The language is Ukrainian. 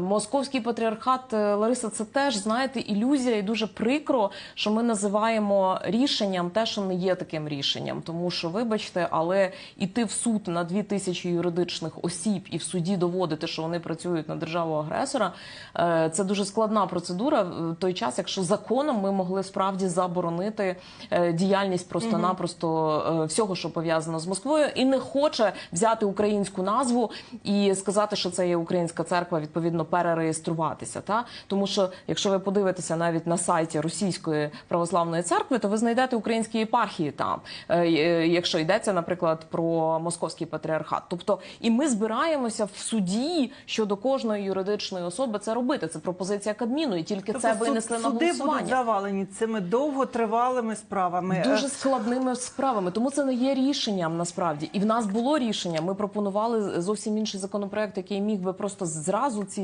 Московський патріархат е, Лариса, це теж знаєте ілюзія, і дуже прикро, що ми називаємо рішенням те, що не є таким рішенням. Тому що, вибачте, але іти в суд на дві тисячі юридичних осіб і в суді доводити, що вони працюють на державу агресора, е, це дуже складна процедура. В той час, якщо законом ми могли справді заборонити е, діяльність просто-напросто всього, що пов'язано з Москвою, і не хоче взяти українську назву і сказати, що це є українська церква, відповідно перереєструватися. Та тому, що якщо ви подивитеся навіть на сайті Російської православної церкви, то ви знайдете українські єпархії там, е, е, якщо йдеться, наприклад, про московський патріархат. Тобто, і ми збираємося в суді щодо кожної юридичної особи це робити. Це пропозиція Кабміну, і тільки це Тобто винесли суд- на суди голосування. будуть завалені цими довготривалими справами. Дуже Е, складними справами, тому це не є рішенням насправді. І в нас було рішення. Ми пропонували зовсім інший законопроект, який міг би просто зразу ці